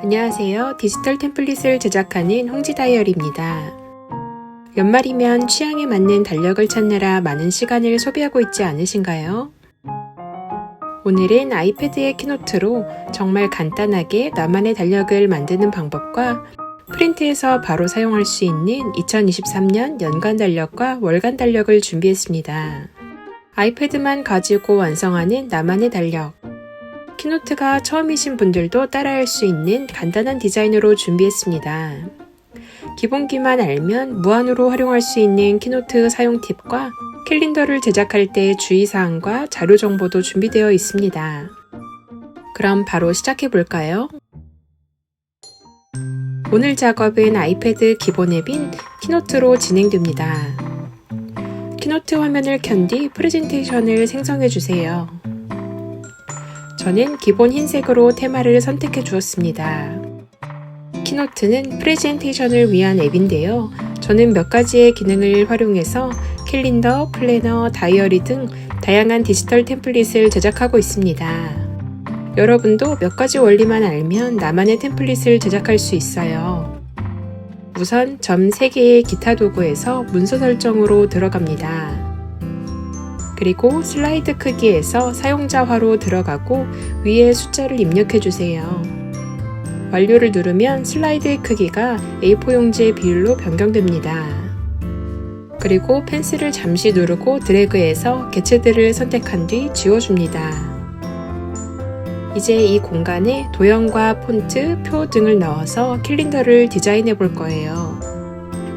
안녕하세요. 디지털 템플릿을 제작하는 홍지 다이어리입니다. 연말이면 취향에 맞는 달력을 찾느라 많은 시간을 소비하고 있지 않으신가요? 오늘은 아이패드의 키노트로 정말 간단하게 나만의 달력을 만드는 방법과 프린트해서 바로 사용할 수 있는 2023년 연간 달력과 월간 달력을 준비했습니다. 아이패드만 가지고 완성하는 나만의 달력. 키노트가 처음이신 분들도 따라할 수 있는 간단한 디자인으로 준비했습니다. 기본기만 알면 무한으로 활용할 수 있는 키노트 사용 팁과 캘린더를 제작할 때 주의사항과 자료 정보도 준비되어 있습니다. 그럼 바로 시작해 볼까요? 오늘 작업은 아이패드 기본 앱인 키노트로 진행됩니다. 키노트 화면을 켠 뒤 프레젠테이션을 생성해 주세요. 저는 기본 흰색으로 테마를 선택해 주었습니다. 키노트는 프레젠테이션을 위한 앱인데요. 저는 몇 가지의 기능을 활용해서 캘린더, 플래너, 다이어리 등 다양한 디지털 템플릿을 제작하고 있습니다. 여러분도 몇 가지 원리만 알면 나만의 템플릿을 제작할 수 있어요. 우선 점 3개의 기타 도구에서 문서 설정으로 들어갑니다. 그리고 슬라이드 크기에서 사용자화로 들어가고 위에 숫자를 입력해 주세요. 완료를 누르면 슬라이드의 크기가 A4 용지의 비율로 변경됩니다. 그리고 펜슬을 잠시 누르고 드래그해서 개체들을 선택한 뒤 지워줍니다. 이제 이 공간에 도형과 폰트, 표 등을 넣어서 캘린더를 디자인해 볼 거예요.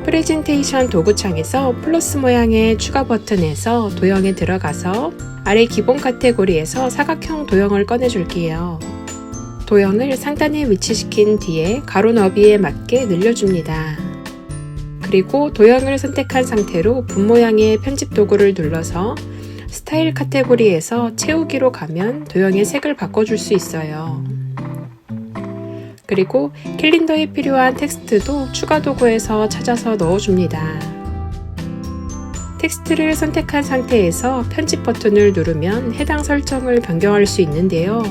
프레젠테이션 도구창에서 플러스 모양의 추가 버튼에서 도형에 들어가서 아래 기본 카테고리에서 사각형 도형을 꺼내줄게요. 도형을 상단에 위치시킨 뒤에 가로 너비에 맞게 늘려줍니다. 그리고 도형을 선택한 상태로 분 모양의 편집 도구를 눌러서 스타일 카테고리에서 채우기로 가면 도형의 색을 바꿔줄 수 있어요. 그리고 캘린더에 필요한 텍스트도 추가 도구에서 찾아서 넣어줍니다. 텍스트를 선택한 상태에서 편집 버튼을 누르면 해당 설정을 변경할 수 있는데요.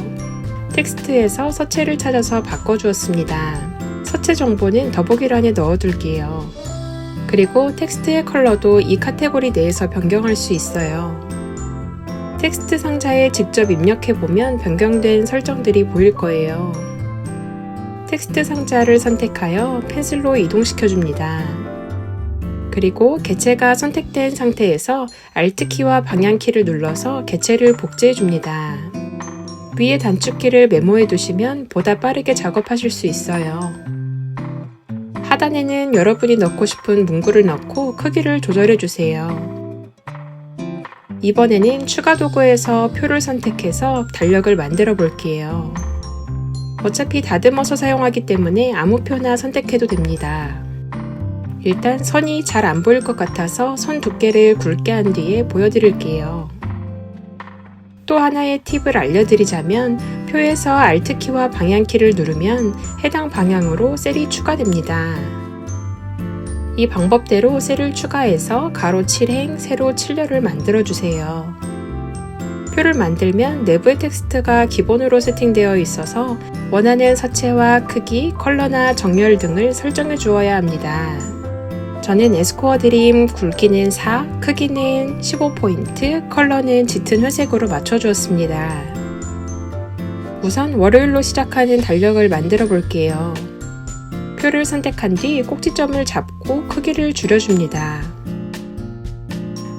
텍스트에서 서체를 찾아서 바꿔주었습니다. 서체 정보는 더보기란에 넣어둘게요. 그리고 텍스트의 컬러도 이 카테고리 내에서 변경할 수 있어요. 텍스트 상자에 직접 입력해보면 변경된 설정들이 보일 거예요. 텍스트 상자를 선택하여 펜슬로 이동시켜 줍니다. 그리고 개체가 선택된 상태에서 Alt키와 방향키를 눌러서 개체를 복제해 줍니다. 위에 단축키를 메모해 두시면 보다 빠르게 작업하실 수 있어요. 하단에는 여러분이 넣고 싶은 문구를 넣고 크기를 조절해 주세요. 이번에는 추가 도구에서 표를 선택해서 달력을 만들어 볼게요. 어차피 다듬어서 사용하기 때문에 아무 표나 선택해도 됩니다. 일단 선이 잘 안 보일 것 같아서 선 두께를 굵게 한 뒤에 보여드릴게요. 또 하나의 팁을 알려드리자면 표에서 Alt키와 방향키를 누르면 해당 방향으로 셀이 추가됩니다. 이 방법대로 셀을 추가해서 가로 7행, 세로 7렬을 만들어주세요. 표를 만들면 내부의 텍스트가 기본으로 세팅되어 있어서 원하는 서체와 크기, 컬러나 정렬 등을 설정해 주어야 합니다. 저는 에스코어 드림 굵기는 4, 크기는 15포인트, 컬러는 짙은 회색으로 맞춰주었습니다. 우선 월요일로 시작하는 달력을 만들어 볼게요. 표를 선택한 뒤 꼭지점을 잡고 크기를 줄여줍니다.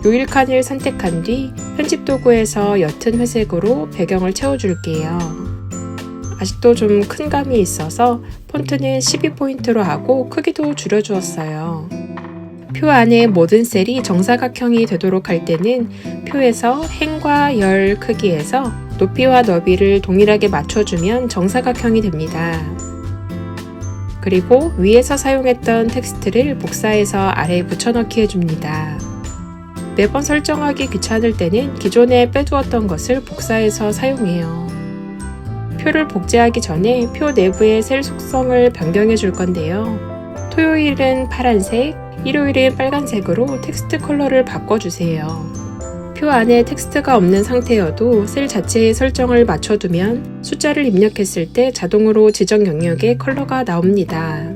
요일칸을 선택한 뒤 편집 도구에서 옅은 회색으로 배경을 채워줄게요. 아직도 좀 큰 감이 있어서 폰트는 12포인트로 하고 크기도 줄여주었어요. 표 안에 모든 셀이 정사각형이 되도록 할 때는 표에서 행과 열 크기에서 높이와 너비를 동일하게 맞춰주면 정사각형이 됩니다. 그리고 위에서 사용했던 텍스트를 복사해서 아래에 붙여넣기 해줍니다. 매번 설정하기 귀찮을 때는 기존에 빼두었던 것을 복사해서 사용해요. 표를 복제하기 전에 표 내부의 셀 속성을 변경해 줄 건데요. 토요일은 파란색, 일요일은 빨간색으로 텍스트 컬러를 바꿔주세요. 표 안에 텍스트가 없는 상태여도 셀 자체의 설정을 맞춰두면 숫자를 입력했을 때 자동으로 지정 영역에 컬러가 나옵니다.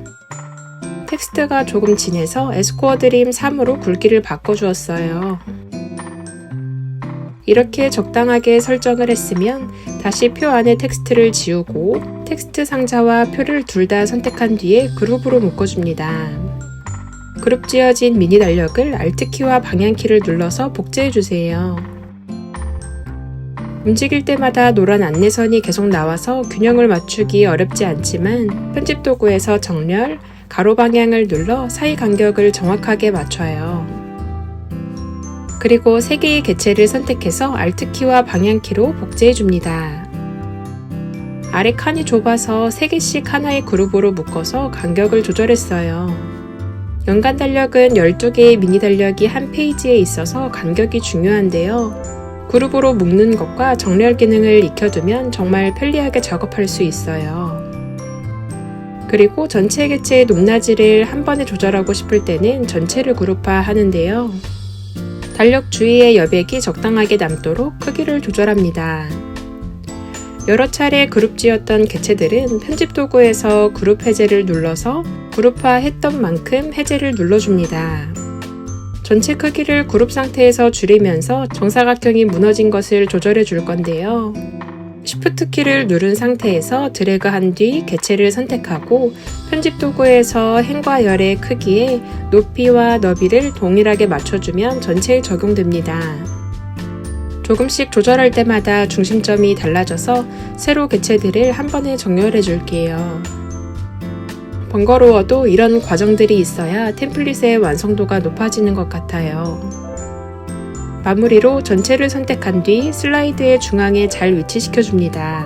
텍스트가 조금 진해서 에스코어 드림 3으로 굵기를 바꿔주었어요. 이렇게 적당하게 설정을 했으면 다시 표 안에 텍스트를 지우고 텍스트 상자와 표를 둘 다 선택한 뒤에 그룹으로 묶어줍니다. 그룹 지어진 미니 달력을 Alt키와 방향키를 눌러서 복제해주세요. 움직일 때마다 노란 안내선이 계속 나와서 균형을 맞추기 어렵지 않지만 편집 도구에서 정렬, 가로 방향을 눌러 사이 간격을 정확하게 맞춰요. 그리고 3개의 개체를 선택해서 Alt키와 방향키로 복제해줍니다. 아래 칸이 좁아서 3개씩 하나의 그룹으로 묶어서 간격을 조절했어요. 연간 달력은 12개의 미니 달력이 한 페이지에 있어서 간격이 중요한데요. 그룹으로 묶는 것과 정렬 기능을 익혀두면 정말 편리하게 작업할 수 있어요. 그리고 전체 개체의 높낮이를 한 번에 조절하고 싶을 때는 전체를 그룹화 하는데요. 달력 주위의 여백이 적당하게 남도록 크기를 조절합니다. 여러 차례 그룹 지었던 개체들은 편집 도구에서 그룹 해제를 눌러서 그룹화 했던 만큼 해제를 눌러줍니다. 전체 크기를 그룹 상태에서 줄이면서 정사각형이 무너진 것을 조절해 줄 건데요. Shift 키를 누른 상태에서 드래그 한 뒤 개체를 선택하고 편집 도구에서 행과 열의 크기에 높이와 너비를 동일하게 맞춰주면 전체에 적용됩니다. 조금씩 조절할 때마다 중심점이 달라져서 세로 개체들을 한 번에 정렬해 줄게요. 번거로워도 이런 과정들이 있어야 템플릿의 완성도가 높아지는 것 같아요. 마무리로 전체를 선택한 뒤 슬라이드의 중앙에 잘 위치시켜 줍니다.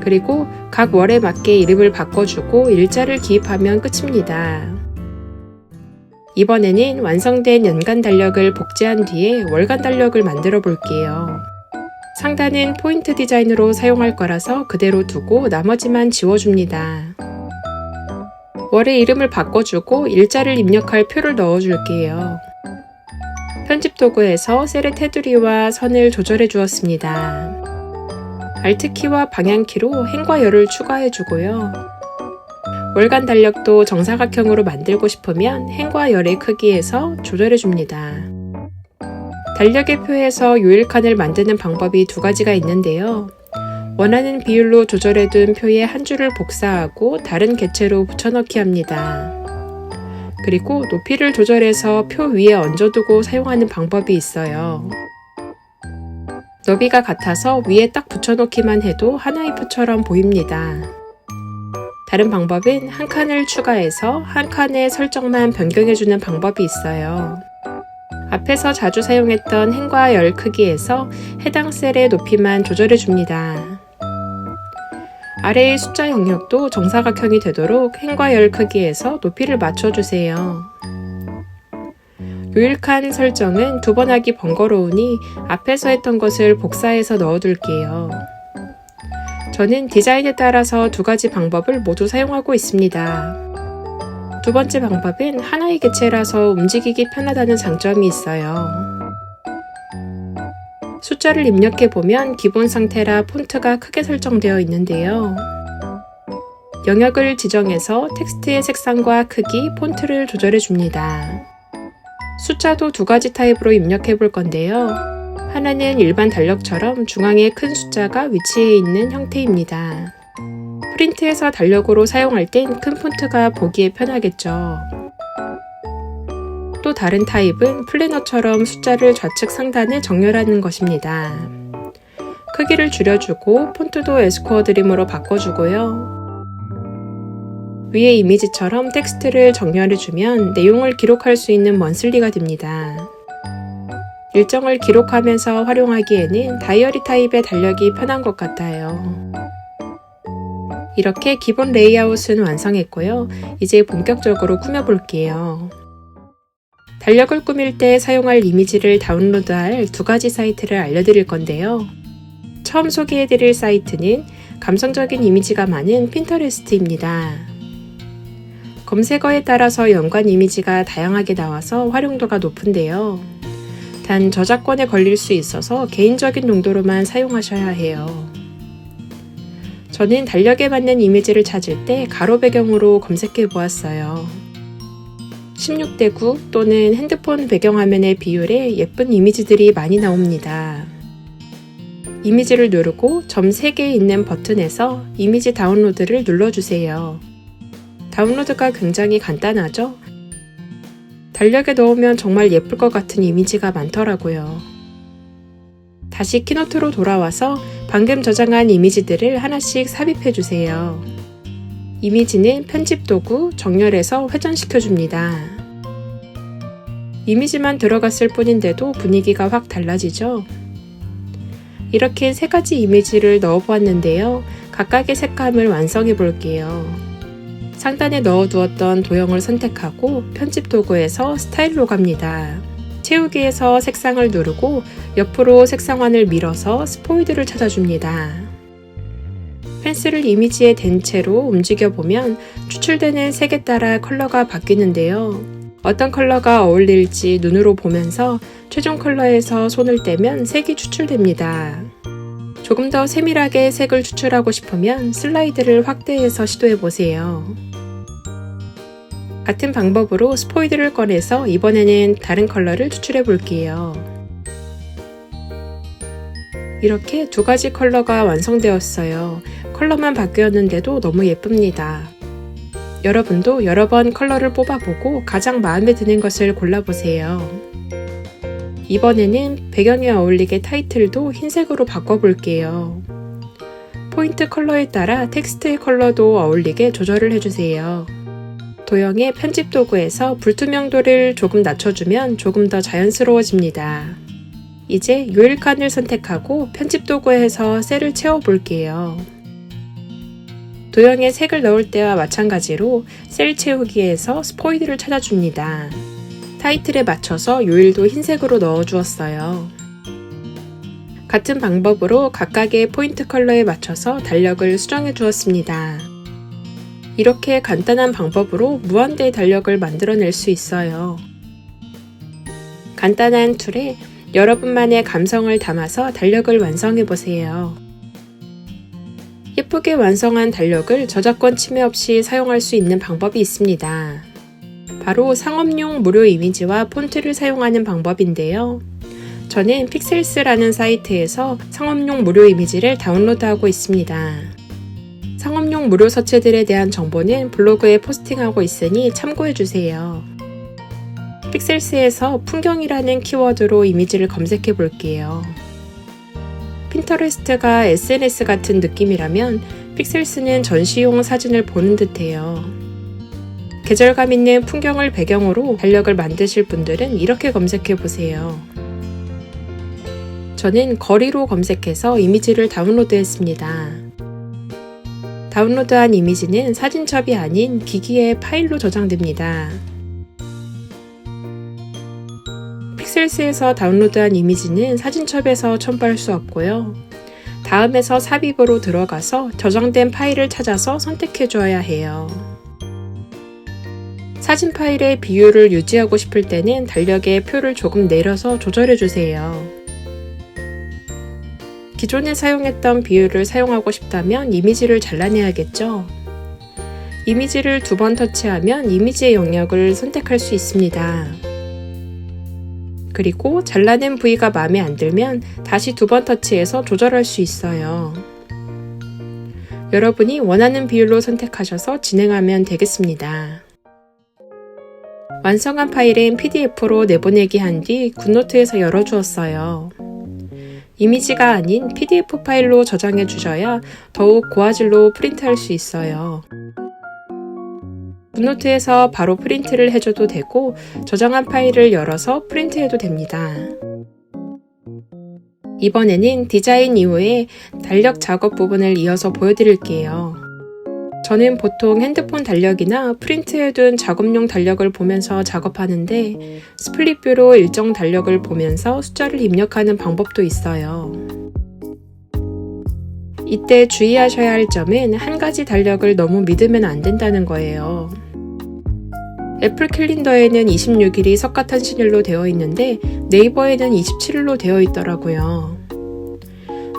그리고 각 월에 맞게 이름을 바꿔주고 일자를 기입하면 끝입니다. 이번에는 완성된 연간 달력을 복제한 뒤에 월간 달력을 만들어 볼게요. 상단은 포인트 디자인으로 사용할 거라서 그대로 두고 나머지만 지워줍니다. 월의 이름을 바꿔주고 일자를 입력할 표를 넣어줄게요. 편집 도구에서 셀의 테두리와 선을 조절해 주었습니다. Alt키와 방향키로 행과 열을 추가해 주고요. 월간 달력도 정사각형으로 만들고 싶으면 행과 열의 크기에서 조절해 줍니다. 달력의 표에서 요일칸을 만드는 방법이 두 가지가 있는데요. 원하는 비율로 조절해둔 표에 한 줄을 복사하고 다른 개체로 붙여넣기 합니다. 그리고 높이를 조절해서 표 위에 얹어두고 사용하는 방법이 있어요. 너비가 같아서 위에 딱 붙여놓기만 해도 하나의 표처럼 보입니다. 다른 방법은 한 칸을 추가해서 한 칸의 설정만 변경해주는 방법이 있어요. 앞에서 자주 사용했던 행과 열 크기에서 해당 셀의 높이만 조절해줍니다. 아래의 숫자 영역도 정사각형이 되도록 행과 열 크기에서 높이를 맞춰주세요. 요일칸 설정은 두 번 하기 번거로우니 앞에서 했던 것을 복사해서 넣어둘게요. 저는 디자인에 따라서 두 가지 방법을 모두 사용하고 있습니다. 두 번째 방법은 하나의 개체라서 움직이기 편하다는 장점이 있어요. 숫자를 입력해 보면 기본 상태라 폰트가 크게 설정되어 있는데요. 영역을 지정해서 텍스트의 색상과 크기, 폰트를 조절해 줍니다. 숫자도 두 가지 타입으로 입력해 볼 건데요. 하나는 일반 달력처럼 중앙에 큰 숫자가 위치해 있는 형태입니다. 프린트해서 달력으로 사용할 땐 큰 폰트가 보기에 편하겠죠. 또 다른 타입은 플래너처럼 숫자를 좌측 상단에 정렬하는 것입니다. 크기를 줄여주고 폰트도 에스코어 드림으로 바꿔주고요. 위의 이미지처럼 텍스트를 정렬해주면 내용을 기록할 수 있는 먼슬리가 됩니다. 일정을 기록하면서 활용하기에는 다이어리 타입의 달력이 편한 것 같아요. 이렇게 기본 레이아웃은 완성했고요. 이제 본격적으로 꾸며볼게요. 달력을 꾸밀 때 사용할 이미지를 다운로드할 두 가지 사이트를 알려드릴 건데요. 처음 소개해드릴 사이트는 감성적인 이미지가 많은 핀터레스트입니다. 검색어에 따라서 연관 이미지가 다양하게 나와서 활용도가 높은데요. 단 저작권에 걸릴 수 있어서 개인적인 용도로만 사용하셔야 해요. 저는 달력에 맞는 이미지를 찾을 때 가로 배경으로 검색해 보았어요. 16대 9 또는 핸드폰 배경화면의 비율에 예쁜 이미지들이 많이 나옵니다. 이미지를 누르고 점 3개 있는 버튼에서 이미지 다운로드를 눌러주세요. 다운로드가 굉장히 간단하죠? 달력에 넣으면 정말 예쁠 것 같은 이미지가 많더라고요. 다시 키노트로 돌아와서 방금 저장한 이미지들을 하나씩 삽입해 주세요. 이미지는 편집 도구 정렬해서 회전시켜 줍니다. 이미지만 들어갔을 뿐인데도 분위기가 확 달라지죠? 이렇게 세 가지 이미지를 넣어 보았는데요. 각각의 색감을 완성해 볼게요. 상단에 넣어두었던 도형을 선택하고 편집 도구에서 스타일로 갑니다. 채우기에서 색상을 누르고 옆으로 색상환을 밀어서 스포이드를 찾아줍니다. 펜슬을 이미지에 댄 채로 움직여 보면 추출되는 색에 따라 컬러가 바뀌는데요. 어떤 컬러가 어울릴지 눈으로 보면서 최종 컬러에서 손을 떼면 색이 추출됩니다. 조금 더 세밀하게 색을 추출하고 싶으면 슬라이드를 확대해서 시도해 보세요. 같은 방법으로 스포이드를 꺼내서 이번에는 다른 컬러를 추출해 볼게요. 이렇게 두 가지 컬러가 완성되었어요. 컬러만 바뀌었는데도 너무 예쁩니다. 여러분도 여러 번 컬러를 뽑아보고 가장 마음에 드는 것을 골라보세요. 이번에는 배경에 어울리게 타이틀도 흰색으로 바꿔볼게요. 포인트 컬러에 따라 텍스트의 컬러도 어울리게 조절을 해주세요. 도형의 편집 도구에서 불투명도를 조금 낮춰주면 조금 더 자연스러워집니다. 이제 요일 칸을 선택하고 편집 도구에서 셀을 채워볼게요. 도형에 색을 넣을 때와 마찬가지로 셀 채우기에서 스포이드를 찾아줍니다. 타이틀에 맞춰서 요일도 흰색으로 넣어주었어요. 같은 방법으로 각각의 포인트 컬러에 맞춰서 달력을 수정해 주었습니다. 이렇게 간단한 방법으로 무한대의 달력을 만들어낼 수 있어요. 간단한 툴에 여러분만의 감성을 담아서 달력을 완성해 보세요. 예쁘게 완성한 달력을 저작권 침해 없이 사용할 수 있는 방법이 있습니다. 바로 상업용 무료 이미지와 폰트를 사용하는 방법인데요. 저는 픽셀스라는 사이트에서 상업용 무료 이미지를 다운로드하고 있습니다. 상업용 무료 서체들에 대한 정보는 블로그에 포스팅하고 있으니 참고해 주세요. 픽셀스에서 풍경이라는 키워드로 이미지를 검색해 볼게요. 핀터레스트가 SNS 같은 느낌이라면 픽셀스는 전시용 사진을 보는 듯해요. 계절감 있는 풍경을 배경으로 달력을 만드실 분들은 이렇게 검색해 보세요. 저는 거리로 검색해서 이미지를 다운로드 했습니다. 다운로드한 이미지는 사진첩이 아닌 기기의 파일로 저장됩니다. 픽셀스에서 다운로드한 이미지는 사진첩에서 첨부할 수 없고요. 다음에서 삽입으로 들어가서 저장된 파일을 찾아서 선택해 줘야 해요. 사진 파일의 비율을 유지하고 싶을 때는 달력의 표를 조금 내려서 조절해 주세요. 기존에 사용했던 비율을 사용하고 싶다면 이미지를 잘라내야겠죠? 이미지를 두 번 터치하면 이미지의 영역을 선택할 수 있습니다. 그리고 잘라낸 부위가 마음에 안 들면 다시 두 번 터치해서 조절할 수 있어요. 여러분이 원하는 비율로 선택하셔서 진행하면 되겠습니다. 완성한 파일은 PDF로 내보내기 한 뒤 굿노트에서 열어주었어요. 이미지가 아닌 PDF 파일로 저장해 주셔야 더욱 고화질로 프린트할 수 있어요. 굿노트에서 바로 프린트를 해줘도 되고 저장한 파일을 열어서 프린트해도 됩니다. 이번에는 디자인 이후에 달력 작업 부분을 이어서 보여드릴게요. 저는 보통 핸드폰 달력이나 프린트해둔 작업용 달력을 보면서 작업하는데 스플릿뷰로 일정 달력을 보면서 숫자를 입력하는 방법도 있어요. 이때 주의하셔야 할 점은 한 가지 달력을 너무 믿으면 안 된다는 거예요. 애플 캘린더에는 26일이 석가탄신일로 되어 있는데 네이버에는 27일로 되어 있더라고요.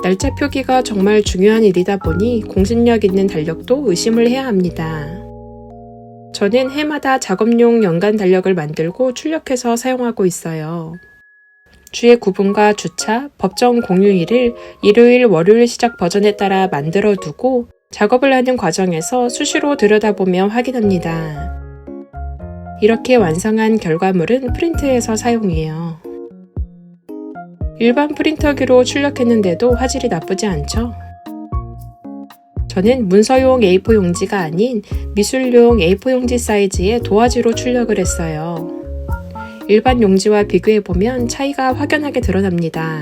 날짜 표기가 정말 중요한 일이다 보니 공신력 있는 달력도 의심을 해야 합니다. 저는 해마다 작업용 연간 달력을 만들고 출력해서 사용하고 있어요. 주의 구분과 주차, 법정 공휴일을 일요일, 월요일 시작 버전에 따라 만들어 두고 작업을 하는 과정에서 수시로 들여다보며 확인합니다. 이렇게 완성한 결과물은 프린트해서 사용해요. 일반 프린터기로 출력했는데도 화질이 나쁘지 않죠? 저는 문서용 A4 용지가 아닌 미술용 A4 용지 사이즈의 도화지로 출력을 했어요. 일반 용지와 비교해보면 차이가 확연하게 드러납니다.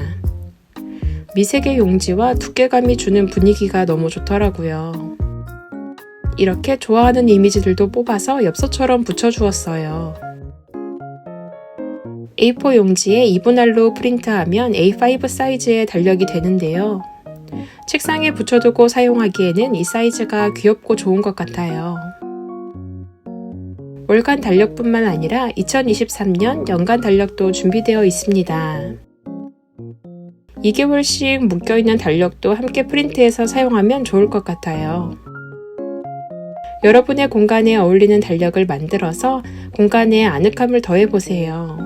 미세계 용지와 두께감이 주는 분위기가 너무 좋더라고요. 이렇게 좋아하는 이미지들도 뽑아서 엽서처럼 붙여주었어요. A4 용지에 2분할로 프린트하면 A5 사이즈의 달력이 되는데요. 책상에 붙여두고 사용하기에는 이 사이즈가 귀엽고 좋은 것 같아요. 월간 달력뿐만 아니라 2023년 연간 달력도 준비되어 있습니다. 2개월씩 묶여있는 달력도 함께 프린트해서 사용하면 좋을 것 같아요. 여러분의 공간에 어울리는 달력을 만들어서 공간에 아늑함을 더해보세요.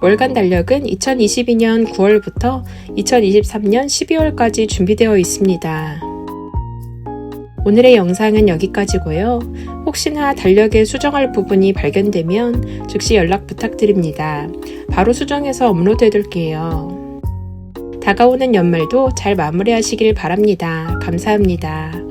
월간 달력은 2022년 9월부터 2023년 12월까지 준비되어 있습니다. 오늘의 영상은 여기까지고요. 혹시나 달력에 수정할 부분이 발견되면 즉시 연락 부탁드립니다. 바로 수정해서 업로드 해둘게요. 다가오는 연말도 잘 마무리하시길 바랍니다. 감사합니다.